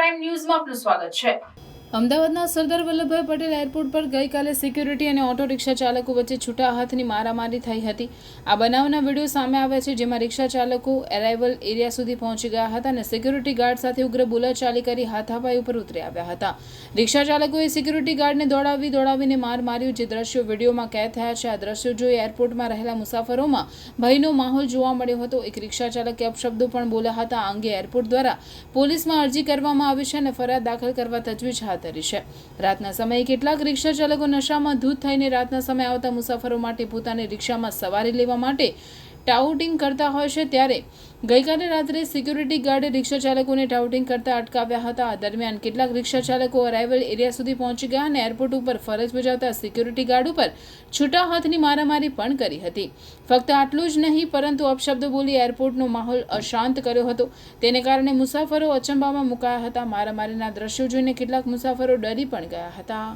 Crime ન્યૂઝમાં આપનું સ્વાગત છે. અમદાવાદના સરદાર વલ્લભભાઈ પટેલ એરપોર્ટ પર ગઈકાલે સિક્યુરિટી અને ઓટો રિક્ષા ચાલકો વચ્ચે છૂટા હાથની મારામારી થઈ હતી. આ બનાવના વીડિયો સામે આવ્યા છે, જેમાં રિક્ષા ચાલકો એરાઇવલ એરિયા સુધી પહોંચી ગયા હતા અને સિક્યુરિટી ગાર્ડ સાથે ઉગ્ર બોલાચાલી કરી હાથાપાઈ ઉપર ઉતરી આવ્યા હતા. રિક્ષા ચાલકોએ સિક્યુરિટી ગાર્ડને દોડાવી દોડાવીને માર માર્યું, જે દ્રશ્યો વિડીયોમાં કેદ થયા છે. આ દ્રશ્યો જોઈ એરપોર્ટમાં રહેલા મુસાફરોમાં ભયનો માહોલ જોવા મળ્યો હતો. એક રિક્ષા ચાલકે અપશબ્દો પણ બોલ્યા હતા. આ અંગે એરપોર્ટ દ્વારા પોલીસમાં અરજી કરવામાં આવી છે અને ફરિયાદ દાખલ કરવા તજવીજ હાથ ધરી છે. રાતના સમયે કેટલાક રિક્ષા ચાલકો નશામાં ધૂત થઈને રાતના સમયે આવતા મુસાફરો માટે પોતાની રિક્ષામાં સવારી લેવા માટે ટાઉટિંગ કરતા હોય છે ત્યારે ગઈકાલે રાત્રે સિક્યુરિટી ગાર્ડે રિક્ષા ચાલકોને ટાઉટિંગ કરતા અટકાવ્યા હતા. દરમિયાન કેટલાક રિક્ષા ચાલકો અરાઇવલ એરિયા સુધી પહોંચી ગયા અને એરપોર્ટ ઉપર ફરજ બજાવતા સિક્યુરિટી ગાર્ડ ઉપર છૂટા હાથની મારામારી પણ કરી હતી. ફક્ત આટલું જ નહીં, પરંતુ અપશબ્દો બોલી એરપોર્ટનો માહોલ અશાંત કર્યો હતો. તેને કારણે મુસાફરો અચંબામાં મુકાયા હતા. મારામારીના દ્રશ્યો જોઈને કેટલાક મુસાફરો ડરી પણ ગયા હતા.